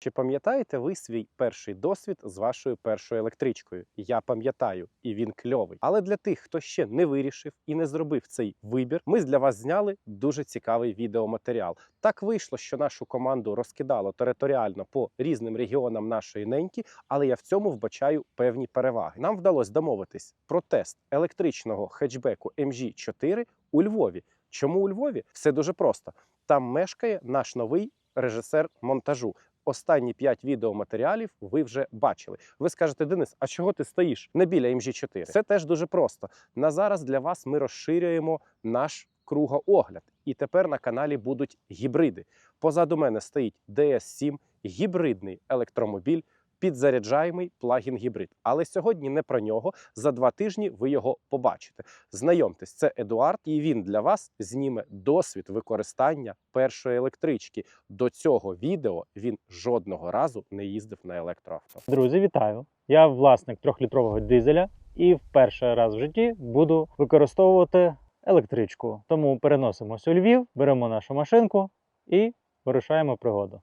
Чи пам'ятаєте ви свій перший досвід з вашою першою електричкою? Я пам'ятаю, і він кльовий. Але для тих, хто ще не вирішив і не зробив цей вибір, ми для вас зняли дуже цікавий відеоматеріал. Так вийшло, що нашу команду розкидало територіально по різним регіонам нашої неньки, але я в цьому вбачаю певні переваги. Нам вдалося домовитись про тест електричного хетчбеку MG4 у Львові. Чому у Львові? Все дуже просто. Там мешкає наш новий режисер монтажу. Останні 5 відеоматеріалів ви вже бачили. Ви скажете, Денис, а чого ти стоїш не біля МЖ4? Це теж дуже просто. На зараз для вас ми розширюємо наш кругоогляд. І тепер на каналі будуть гібриди. Позаду мене стоїть DS7, гібридний електромобіль, підзаряджаємий плагін гібрид. Але сьогодні не про нього. За два тижні ви його побачите. Знайомтесь, це Едуард, і він для вас зніме досвід використання першої електрички. До цього відео він жодного разу не їздив на електроавто. Друзі, вітаю! Я власник трьохлітрового дизеля і в перший раз в житті буду використовувати електричку. Тому переносимося у Львів, беремо нашу машинку і вирушаємо пригоду.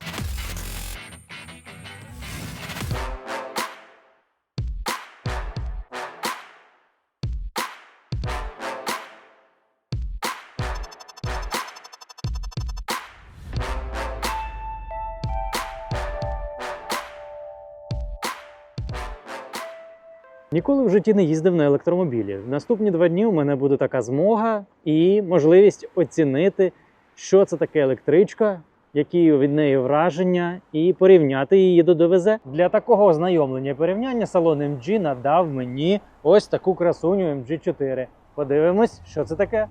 Ніколи в житті не їздив на електромобілі. В наступні два дні у мене буде така змога і можливість оцінити, що це таке електричка, які від неї враження, і порівняти її до ДВЗ. Для такого ознайомлення і порівняння салон MG надав мені ось таку красуню MG4. Подивимось, що це таке.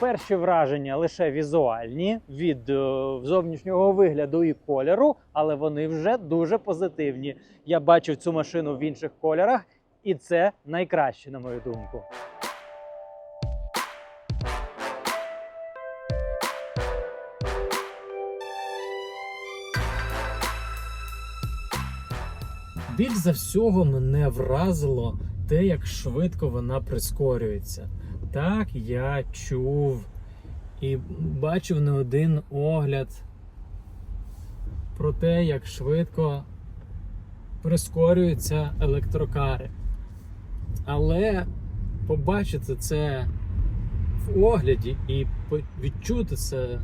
Перші враження лише візуальні від е, зовнішнього вигляду і кольору, але вони вже дуже позитивні. Я бачив цю машину в інших кольорах, і це найкраще, на мою думку. Більш за всього мене вразило те, як швидко вона прискорюється. Так, я чув і бачив не один огляд про те, як швидко прискорюються електрокари. Але побачити це в огляді і відчути це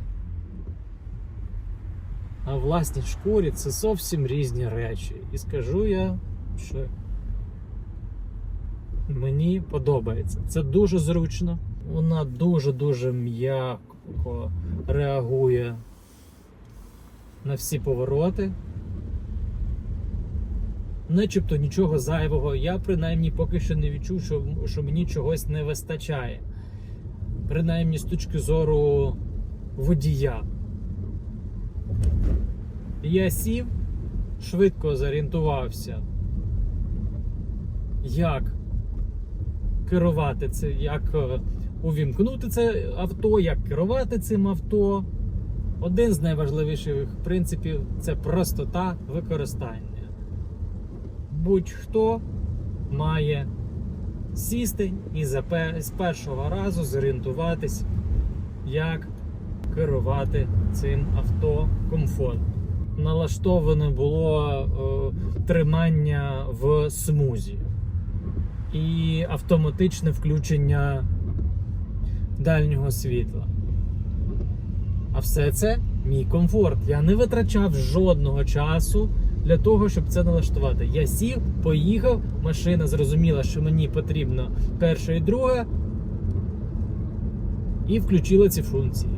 на власній шкурі це зовсім різні речі. І скажу я, що мені подобається. Це дуже зручно. Вона дуже-дуже м'яко реагує на всі повороти. Начебто нічого зайвого. Я принаймні поки що не відчув, що, що мені чогось не вистачає. Принаймні з точки зору водія. Я сів, швидко зорієнтувався, як керувати це, як е, увімкнути це авто, як керувати цим авто. Один з найважливіших принципів це простота використання. Будь-хто має сісти і з першого разу зорієнтуватись, як керувати цим авто комфортно. Налаштоване було е, тримання в смузі і автоматичне включення дальнього світла. А все це мій комфорт. Я не витрачав жодного часу для того, щоб це налаштувати. Я сів, поїхав, машина зрозуміла, що мені потрібно перше і друге, і включила ці функції.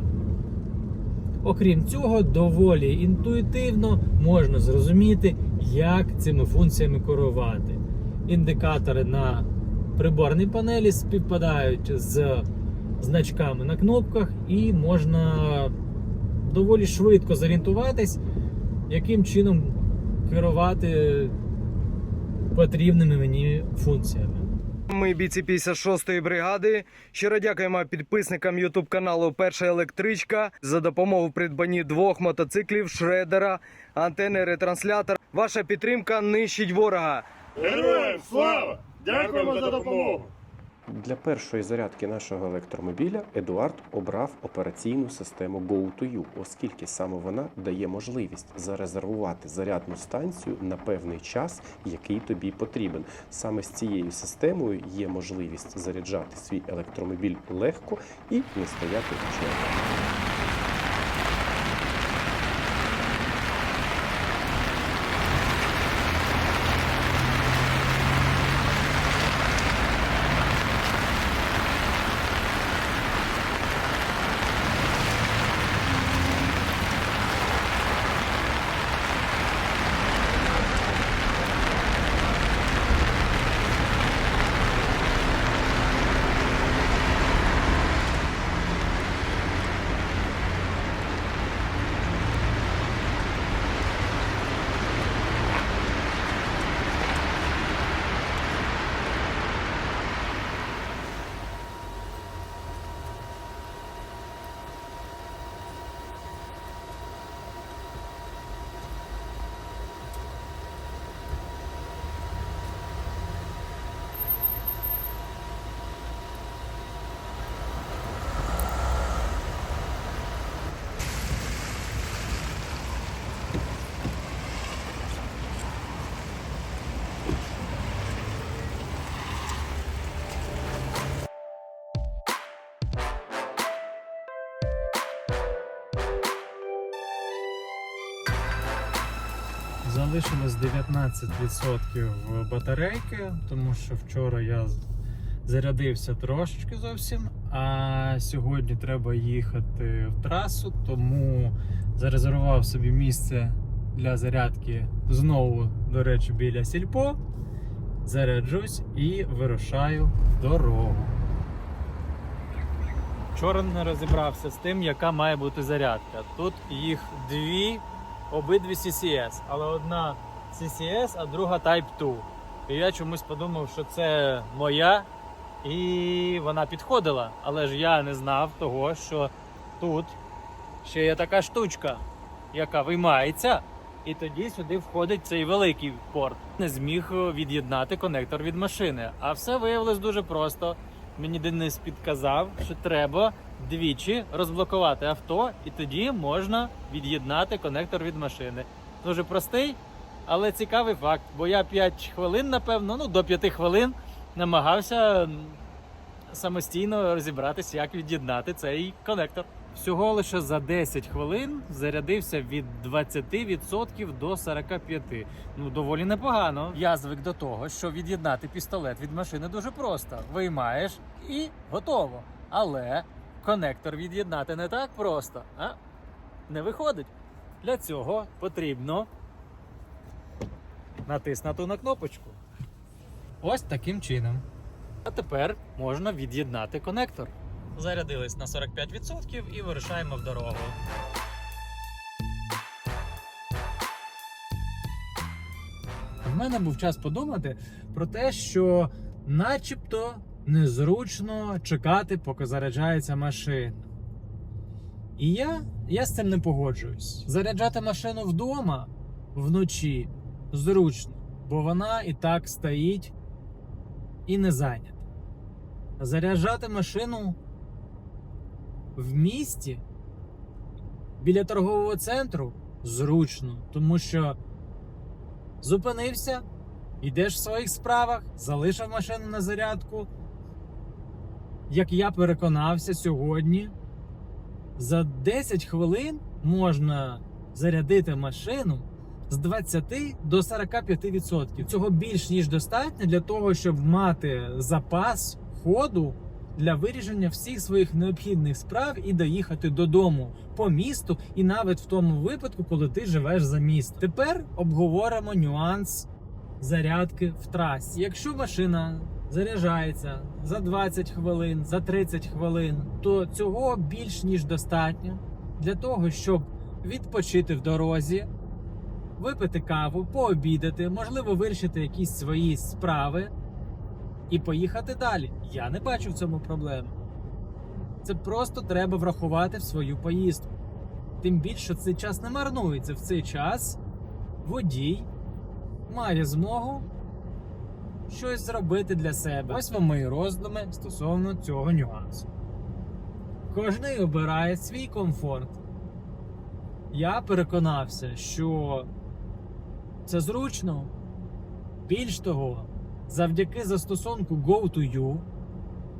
Окрім цього, доволі інтуїтивно можна зрозуміти, як цими функціями керувати. Індикатори на приборній панелі співпадають з значками на кнопках, і можна доволі швидко зорієнтуватись, яким чином керувати потрібними мені функціями. Ми бійці 56-ї бригади. Щиро дякуємо підписникам YouTube каналу Перша електричка за допомогу в придбанні двох мотоциклів, шредера, антени, ретранслятор. Ваша підтримка нищить ворога. Героям слава! Дякуємо за допомогу! Для першої зарядки нашого електромобіля Едуард обрав операційну систему Go2U, оскільки саме вона дає можливість зарезервувати зарядну станцію на певний час, який тобі потрібен. Саме з цією системою є можливість заряджати свій електромобіль легко і не стояти в чергах. Залишилось 19% батарейки, тому що вчора я зарядився трошечки зовсім. А сьогодні треба їхати в трасу, тому зарезервував собі місце для зарядки знову, до речі, біля сільпо. Заряджусь і вирушаю дорогу. Вчора не розібрався з тим, яка має бути зарядка. Тут їх дві, обидві CCS, але одна CCS, а друга Type 2. І я чомусь подумав, що це моя, і вона підходила. Але ж я не знав того, що тут ще є така штучка, яка виймається, і тоді сюди входить цей великий порт. Не зміг від'єднати конектор від машини. А все виявилось дуже просто. Мені Денис підказав, що треба двічі розблокувати авто, і тоді можна від'єднати конектор від машини. Дуже простий, але цікавий факт, бо я 5 хвилин, напевно, ну до 5 хвилин намагався самостійно розібратися, як від'єднати цей конектор. Всього лише за 10 хвилин зарядився від 20% до 45%. Ну, доволі непогано. Я звик до того, що від'єднати пістолет від машини дуже просто. Виймаєш і готово. Але конектор від'єднати не так просто, а? Не виходить. Для цього потрібно натиснути на кнопочку. Ось таким чином. А тепер можна від'єднати конектор. Зарядились на 45% і вирушаємо в дорогу. В мене був час подумати про те, що начебто незручно чекати, поки заряджається машина. І я, я з цим не погоджуюсь. Заряджати машину вдома вночі зручно, бо вона і так стоїть і не зайнята. Заряджати машину в місті біля торгового центру зручно, тому що зупинився, йдеш в своїх справах, залишив машину на зарядку. Як я переконався сьогодні, за 10 хвилин можна зарядити машину з 20 до 45%. Цього більш ніж достатньо для того, щоб мати запас ходу для вирішення всіх своїх необхідних справ і доїхати додому по місту, і навіть в тому випадку, коли ти живеш за містом. Тепер обговоримо нюанс зарядки в трасі. Якщо машина заряджається за 20 хвилин, за 30 хвилин, то цього більш ніж достатньо для того, щоб відпочити в дорозі, випити каву, пообідати, можливо, вирішити якісь свої справи і поїхати далі. Я не бачу в цьому проблеми. Це просто треба врахувати в свою поїздку. Тим більше цей час не марнується. В цей час водій має змогу щось зробити для себе. Ось вам мої роздуми стосовно цього нюансу. Кожний обирає свій комфорт. Я переконався, що це зручно. Більш того, завдяки застосунку Go2You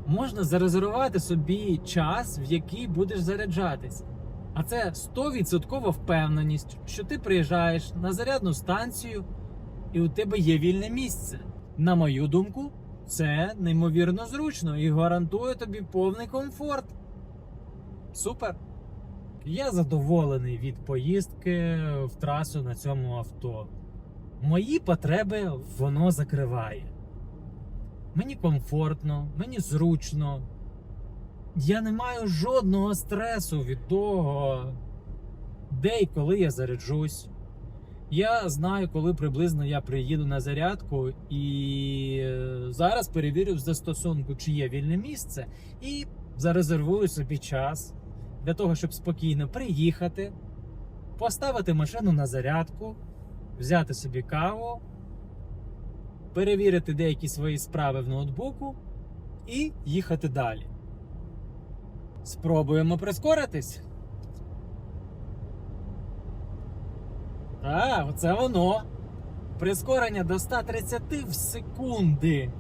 можна зарезервувати собі час, в який будеш заряджатись. А це 100% впевненість, що ти приїжджаєш на зарядну станцію і у тебе є вільне місце. На мою думку, це неймовірно зручно і гарантує тобі повний комфорт. Супер! Я задоволений від поїздки в трасу на цьому авто. Мої потреби воно закриває. Мені комфортно, мені зручно. Я не маю жодного стресу від того, де і коли я заряджусь. Я знаю, коли приблизно я приїду на зарядку, і е, зараз перевірю в застосунку, чи є вільне місце, і зарезервую собі час для того, щоб спокійно приїхати, поставити машину на зарядку, взяти собі каву, перевірити деякі свої справи в ноутбуку і їхати далі. Спробуємо прискоритись. Так, оце воно. Прискорення до 130 в секунди.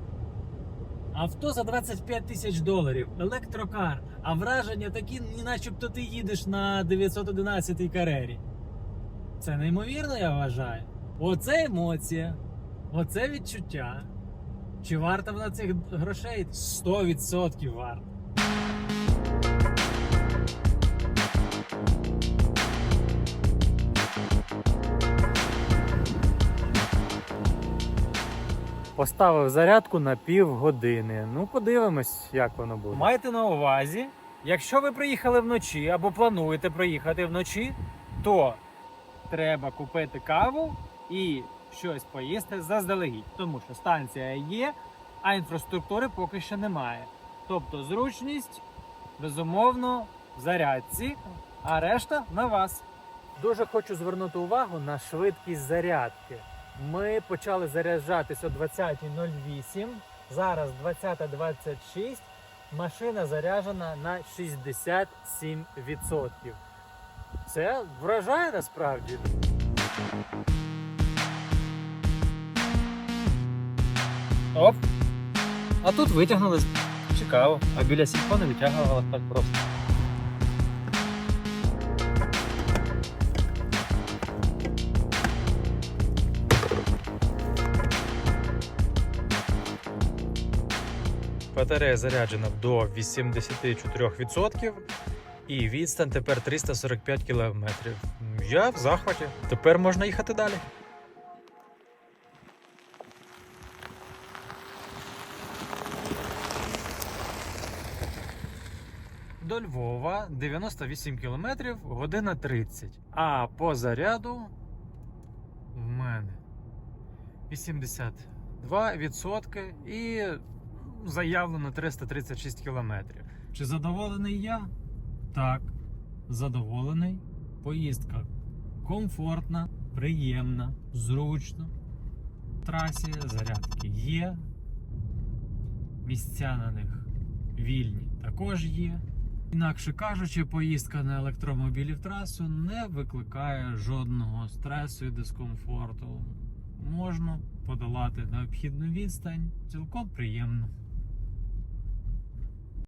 Авто за 25 тисяч доларів, електрокар, а враження такі, начебто ти їдеш на 911 карері. Це неймовірно, я вважаю. Оце емоція, оце відчуття. Чи варта вона цих грошей? 100% варта. Поставив зарядку на півгодини. Ну, подивимось, як воно буде. Майте на увазі, якщо ви приїхали вночі або плануєте приїхати вночі, то треба купити каву і щось поїсти заздалегідь, тому що станція є, а інфраструктури поки що немає. Тобто зручність, безумовно, в зарядці, а решта на вас. Дуже хочу звернути увагу на швидкість зарядки. Ми почали заряджатись о 20.08, зараз 20.26. Машина заряджена на 67%. Це вражає насправді. Оп. А тут витягнули. Цікаво. А біля сільпо не витягували так просто. Батарея заряджена до 84% і відстань тепер 345 км. Я в захваті. Тепер можна їхати далі. До Львова 98 км, година 30. А по заряду в мене 82% і заявлено 336 км. Чи задоволений я? Так, задоволений. Поїздка комфортна, приємна, зручно. В трасі зарядки є. Місця на них вільні також є. Інакше кажучи, поїздка на електромобілі в трасу не викликає жодного стресу і дискомфорту. Можна подолати необхідну відстань цілком приємно.